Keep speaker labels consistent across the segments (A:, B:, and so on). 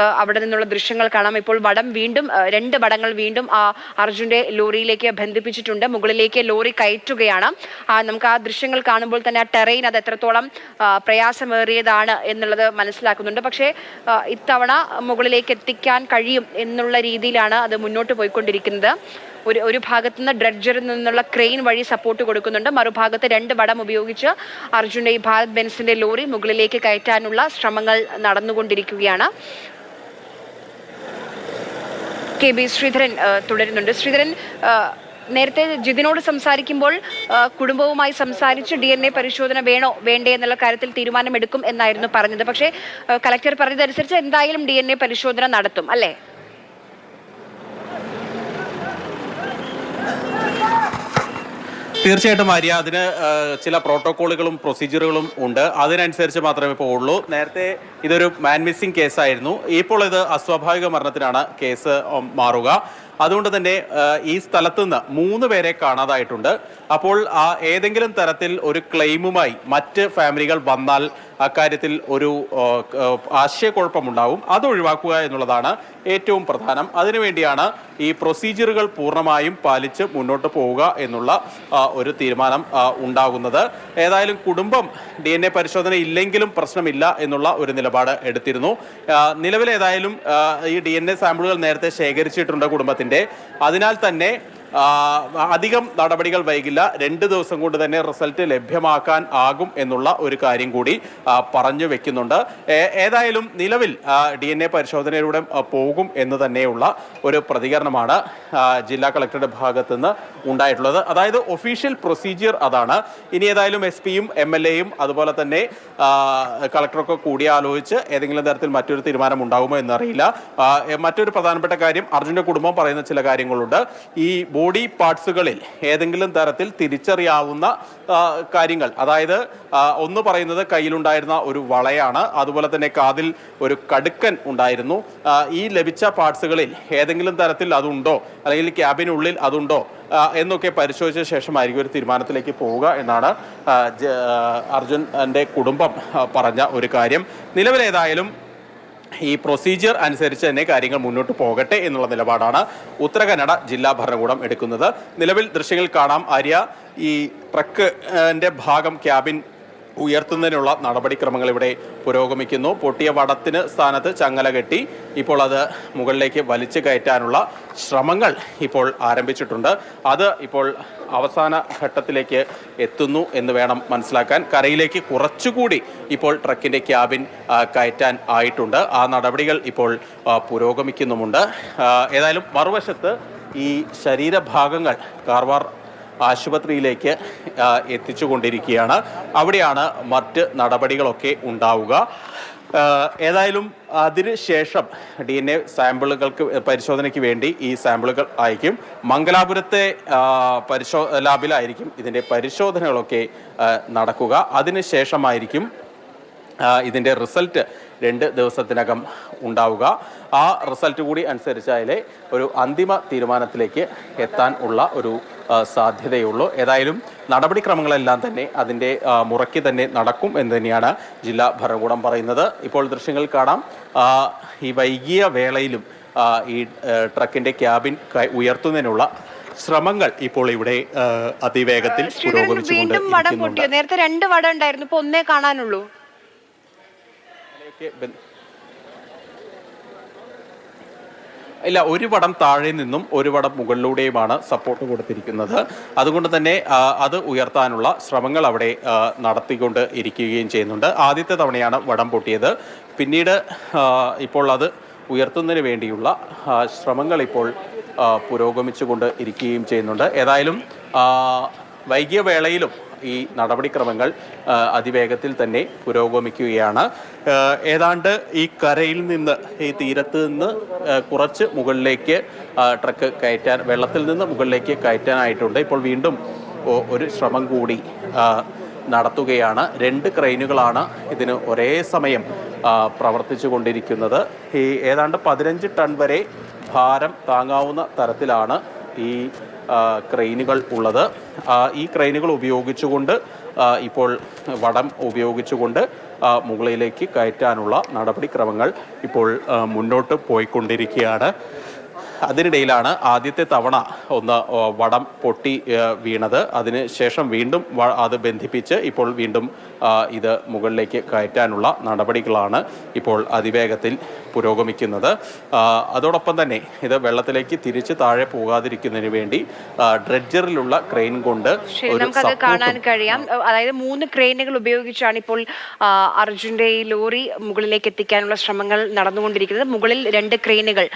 A: അവിടെ നിന്നുള്ള ദൃശ്യങ്ങൾ കാണാം. ഇപ്പോൾ വടം വീണ്ടും രണ്ട് വടങ്ങൾ വീണ്ടും ആ അർജുന്റെ ലോറിയിലേക്ക് ബന്ധിപ്പിച്ചിട്ടുണ്ട്. മുകളിലേക്ക് ലോറി കയറ്റുകയാണ്. നമുക്ക് ആ ദൃശ്യങ്ങൾ കാണുമ്പോൾ തന്നെ ആ ടെറൈൻ അത് എത്രത്തോളം പ്രയാസമേറിയതാണ് എന്നുള്ളത് മനസ്സിലാക്കുന്നുണ്ട്. പക്ഷേ ഇത്തവണ മുകളിലേക്ക് എത്തിക്കാൻ കഴിയും എന്നുള്ള രീതിയിലാണ് അത് മുന്നോട്ട് പോയിക്കൊണ്ടിരിക്കുന്നത്. ഒരു ഒരു ഭാഗത്തു നിന്ന് ഡ്രഡ്ജറിൽ നിന്നുള്ള ക്രെയിൻ വഴി സപ്പോർട്ട് കൊടുക്കുന്നുണ്ട്. മറുഭാഗത്ത് രണ്ട് വടം ഉപയോഗിച്ച് അർജുന്റെ ഈ ഭാരത് ബെൻസിന്റെ ലോറി മുകളിലേക്ക് കയറ്റാനുള്ള ശ്രമങ്ങൾ നടന്നുകൊണ്ടിരിക്കുകയാണ്. കെ ബി ശ്രീധരൻ തുടരുന്നുണ്ട്. ശ്രീധരൻ നേരത്തെ ജിതിനോട് സംസാരിക്കുമ്പോൾ കുടുംബവുമായി സംസാരിച്ച് ഡി എൻ എ പരിശോധന വേണോ വേണ്ടേ എന്നുള്ള കാര്യത്തിൽ തീരുമാനമെടുക്കും എന്നായിരുന്നു പറഞ്ഞത്. പക്ഷേ കലക്ടർ പറഞ്ഞതനുസരിച്ച് എന്തായാലും ഡി എൻ എ പരിശോധന നടത്തും അല്ലേ?
B: തീർച്ചയായിട്ടും ആര്യ അതിന് ചില പ്രോട്ടോക്കോളുകളും പ്രൊസീജിയറുകളും ഉണ്ട്. അതിനനുസരിച്ച് മാത്രമേ ഉള്ളൂ. നേരത്തെ ഇതൊരു മാൻ മിസ്സിംഗ് കേസായിരുന്നു. ഇപ്പോൾ ഇത് അസ്വാഭാവിക മരണത്തിനാണ് കേസ് മാറുക. അതുകൊണ്ട് തന്നെ ഈ സ്ഥലത്ത് നിന്ന് മൂന്ന് പേരെ കാണാതായിട്ടുണ്ട്. അപ്പോൾ ആ ഏതെങ്കിലും തരത്തിൽ ഒരു ക്ലെയിമുമായി മറ്റ് ഫാമിലികൾ വന്നാൽ അക്കാര്യത്തിൽ ഒരു ആശയക്കുഴപ്പമുണ്ടാവും. അത് ഒഴിവാക്കുക എന്നുള്ളതാണ് ഏറ്റവും പ്രധാനം. അതിനുവേണ്ടിയാണ് ഈ പ്രൊസീജിയറുകൾ പൂർണമായും പാലിച്ച് മുന്നോട്ട് പോവുക എന്നുള്ള ഒരു തീരുമാനം ഉണ്ടാകുന്നത്. ഏതായാലും കുടുംബം ഡി എൻ എ പരിശോധന ഇല്ലെങ്കിലും പ്രശ്നമില്ല എന്നുള്ള ഒരു നിലപാട് എടുത്തിരുന്നു. നിലവിലേതായാലും ഈ ഡി എൻ എ സാമ്പിളുകൾ നേരത്തെ ശേഖരിച്ചിട്ടുണ്ട് കുടുംബത്തിന്റെ അതിനാൽ തന്നെ അധികം നടപടികൾ വൈകില്ല. രണ്ട് ദിവസം കൊണ്ട് തന്നെ റിസൾട്ട് ലഭ്യമാക്കാൻ ആകും എന്നുള്ള ഒരു കാര്യം കൂടി പറഞ്ഞു വെക്കുന്നുണ്ട്. ഏതായാലും നിലവിൽ ഡി എൻ എ പരിശോധനയിലൂടെ പോകും എന്ന് തന്നെയുള്ള ഒരു പ്രതികരണമാണ് ജില്ലാ കളക്ടറുടെ ഭാഗത്ത് നിന്ന് ഉണ്ടായിട്ടുള്ളത്. അതായത് ഒഫീഷ്യൽ പ്രൊസീജിയർ അതാണ്. ഇനി ഏതായാലും എസ് പിയും എം എൽ എയും അതുപോലെ തന്നെ കളക്ടറൊക്കെ കൂടിയാലോചിച്ച് ഏതെങ്കിലും തരത്തിൽ മറ്റൊരു തീരുമാനം ഉണ്ടാകുമോ എന്നറിയില്ല. മറ്റൊരു പ്രധാനപ്പെട്ട കാര്യം അർജുന്റെ കുടുംബം പറയുന്ന ചില കാര്യങ്ങളുണ്ട്. ഈ ബോഡി പാർട്സുകളിൽ ഏതെങ്കിലും തരത്തിൽ തിരിച്ചറിയാവുന്ന കാര്യങ്ങൾ. അതായത് ഒന്ന് പറയുന്നത് കയ്യിലുണ്ടായിരുന്ന ഒരു വളയാണ്. അതുപോലെ തന്നെ കാതിൽ ഒരു കടുക്കൻ ഉണ്ടായിരുന്നു. ഈ ലഭിച്ച പാർട്സുകളിൽ ഏതെങ്കിലും തരത്തിൽ അതുണ്ടോ? അല്ലെങ്കിൽ ക്യാബിനുള്ളിൽ അതുണ്ടോ? എന്നൊക്കെ പരിശോധിച്ച ശേഷമായിരിക്കും ഒരു തീരുമാനത്തിലേക്ക് പോവുക എന്നാണ് അർജുൻ എന്റെ കുടുംബം പറഞ്ഞ ഒരു കാര്യം. നിലവിലേതായാലും ഈ പ്രൊസീജിയർ അനുസരിച്ച് തന്നെ കാര്യങ്ങൾ മുന്നോട്ട് പോകട്ടെ എന്നുള്ള നിലപാടാണ് ഉത്തര കന്നഡ ജില്ലാ ഭരണകൂടം എടുക്കുന്നത്. നിലവിൽ ദൃശ്യങ്ങൾ കാണാം. ആര്യ ഈ ട്രക്കിന്റെ ഭാഗം ക്യാബിൻ ഉയർത്തുന്നതിനുള്ള നടപടിക്രമങ്ങൾ ഇവിടെ പുരോഗമിക്കുന്നു. പൊട്ടിയ വടത്തിന് സ്ഥാനത്ത് ചങ്ങല കെട്ടി. ഇപ്പോൾ അത് മുകളിലേക്ക് വലിച്ചു കയറ്റാനുള്ള ശ്രമങ്ങൾ ഇപ്പോൾ ആരംഭിച്ചിട്ടുണ്ട്. അത് ഇപ്പോൾ അവസാന ഘട്ടത്തിലേക്ക് എത്തുന്നു എന്ന് വേണം മനസ്സിലാക്കാൻ. കരയിലേക്ക് കുറച്ചുകൂടി ഇപ്പോൾ ട്രക്കിന്റെ ക്യാബിൻ കയറ്റാൻ ആയിട്ടുണ്ട്. ആ നടപടികൾ ഇപ്പോൾ പുരോഗമിക്കുന്നുമുണ്ട്. ഏതായാലും മറുവശത്ത് ഈ ശരീരഭാഗങ്ങൾ കാർവാർ ആശുപത്രിയിലേക്ക് എത്തിച്ചു എത്തിച്ചുകൊണ്ടിരിക്കുകയാണ്. അവിടെയാണ് മറ്റ് നടപടികളൊക്കെ ഉണ്ടാവുക. ഏതായാലും അതിനുശേഷം ഡി എൻ എ സാമ്പിളുകൾക്ക് പരിശോധനയ്ക്ക് വേണ്ടി ഈ സാമ്പിളുകൾ അയക്കും. മംഗലാപുരത്തെ പരിശോ ലാബിലായിരിക്കും ഇതിന്റെ പരിശോധനകളൊക്കെ നടക്കുക. അതിനുശേഷമായിരിക്കും ശേഷമായിരിക്കും ഇതിന്റെ റിസൾട്ട് രണ്ട് ദിവസത്തിനകം ഉണ്ടാവുക. ആ റിസൾട്ട് കൂടി അനുസരിച്ചായാലേ ഒരു അന്തിമ തീരുമാനത്തിലേക്ക് എത്താൻ ഉള്ള ഒരു സാധ്യതയുള്ളൂ. ഏതായാലും നടപടിക്രമങ്ങളെല്ലാം തന്നെ അതിന്റെ മുറയ്ക്ക് തന്നെ നടക്കും എന്ന് തന്നെയാണ് ജില്ലാ ഭരണകൂടം പറയുന്നത്. ഇപ്പോൾ ദൃശ്യങ്ങൾ കാണാം. ഈ വൈകിയ വേളയിലും ഈ ട്രക്കിന്റെ ക്യാബിൻ ഉയർത്തുന്നതിനുള്ള ശ്രമങ്ങൾ ഇപ്പോൾ ഇവിടെ അതിവേഗത്തിൽ
A: പുരോഗമിച്ചുകൊണ്ടിരിക്കുന്നു
B: പുരോഗമിച്ചുകൊണ്ട്
A: നേരത്തെ രണ്ട് വടം ഉണ്ടായിരുന്നു ഇപ്പൊ ഒന്നേ കാണാനുള്ളൂ.
B: ഇല്ല ഒരു വടം താഴെ നിന്നും ഒരു വടം മുകളിലൂടെയുമാണ് സപ്പോർട്ട് കൊടുത്തിരിക്കുന്നത്. അതുകൊണ്ട് തന്നെ അത് ഉയർത്താനുള്ള ശ്രമങ്ങൾ അവിടെ നടത്തിക്കൊണ്ട് ഇരിക്കുകയും ചെയ്യുന്നുണ്ട്. ആദ്യത്തെ തവണയാണ് വടം പൊട്ടിയത്. പിന്നീട് ഇപ്പോൾ അത് ഉയർത്തുന്നതിന് വേണ്ടിയുള്ള ശ്രമങ്ങൾ ഇപ്പോൾ പുരോഗമിച്ചുകൊണ്ട് ഇരിക്കുകയും ചെയ്യുന്നുണ്ട്. ഏതായാലും വൈകിയ വേളയിലും ഈ നടപടിക്രമങ്ങൾ അതിവേഗത്തിൽ തന്നെ പുരോഗമിക്കുകയാണ്. ഏതാണ്ട് ഈ കരയിൽ നിന്ന് ഈ തീരത്ത് നിന്ന് കുറച്ച് മുകളിലേക്ക് ട്രക്ക് കയറ്റാൻ വെള്ളത്തിൽ നിന്ന് മുകളിലേക്ക് കയറ്റാനായിട്ടുണ്ട്. ഇപ്പോൾ വീണ്ടും ഒരു ശ്രമം കൂടി നടത്തുകയാണ്. രണ്ട് ക്രെയിനുകളാണ് ഇതിന് ഒരേ സമയം പ്രവർത്തിച്ചു കൊണ്ടിരിക്കുന്നത് ഈ ഏതാണ്ട് പതിനഞ്ച് ടൺ വരെ ഭാരം താങ്ങാവുന്ന തരത്തിലാണ് ഈ ക്രെയിനുകൾ ഉള്ളത്. ഈ ക്രെയിനുകൾ ഉപയോഗിച്ചുകൊണ്ട് ഇപ്പോൾ വടം ഉപയോഗിച്ചുകൊണ്ട് മുകളിലേക്ക് കയറ്റാനുള്ള നടപടിക്രമങ്ങൾ ഇപ്പോൾ മുന്നോട്ട് പോയിക്കൊണ്ടിരിക്കുകയാണ്. അതിനിടയിലാണ് ആദ്യത്തെ തവണ ഒന്ന് വടം പൊട്ടി വീണത്. അതിന് ശേഷം വീണ്ടും അത് ബന്ധിപ്പിച്ച് ഇപ്പോൾ വീണ്ടും ഇത് മുകളിലേക്ക് കയറ്റാനുള്ള നടപടികളാണ് ഇപ്പോൾ അതിവേഗത്തിൽ പുരോഗമിക്കുന്നത്. അതോടൊപ്പം തന്നെ ഇത് വെള്ളത്തിലേക്ക് തിരിച്ച് താഴെ പോകാതിരിക്കുന്നതിന് വേണ്ടി ഡ്രഡ്ജറിലുള്ള ക്രെയിൻ കൊണ്ട്
A: നമുക്കത് കാണാൻ കഴിയാം. അതായത് മൂന്ന് ക്രെയിനുകൾ ഉപയോഗിച്ചാണ് ഇപ്പോൾ അർജുന്റെ ഈ ലോറി മുകളിലേക്ക് എത്തിക്കാനുള്ള ശ്രമങ്ങൾ നടന്നുകൊണ്ടിരിക്കുന്നത്. മുകളിൽ രണ്ട് ക്രെയിനുകൾ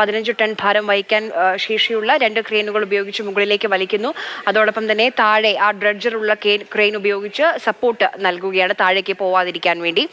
A: പതിനഞ്ച് ടൺ ഭാരം വഹിക്കാൻ ശേഷിയുള്ള രണ്ട് ക്രെയിനുകൾ ഉപയോഗിച്ച് മുകളിലേക്ക് വലിക്കുന്നു. അതോടൊപ്പം തന്നെ താഴെ ആ ഡ്രഡ്ജറുള്ള ക്രെയിൻ ഉപയോഗിച്ച് സപ്പോർട്ട് നൽകുകയാണ് താഴേക്ക് പോവാതിരിക്കാൻ വേണ്ടി.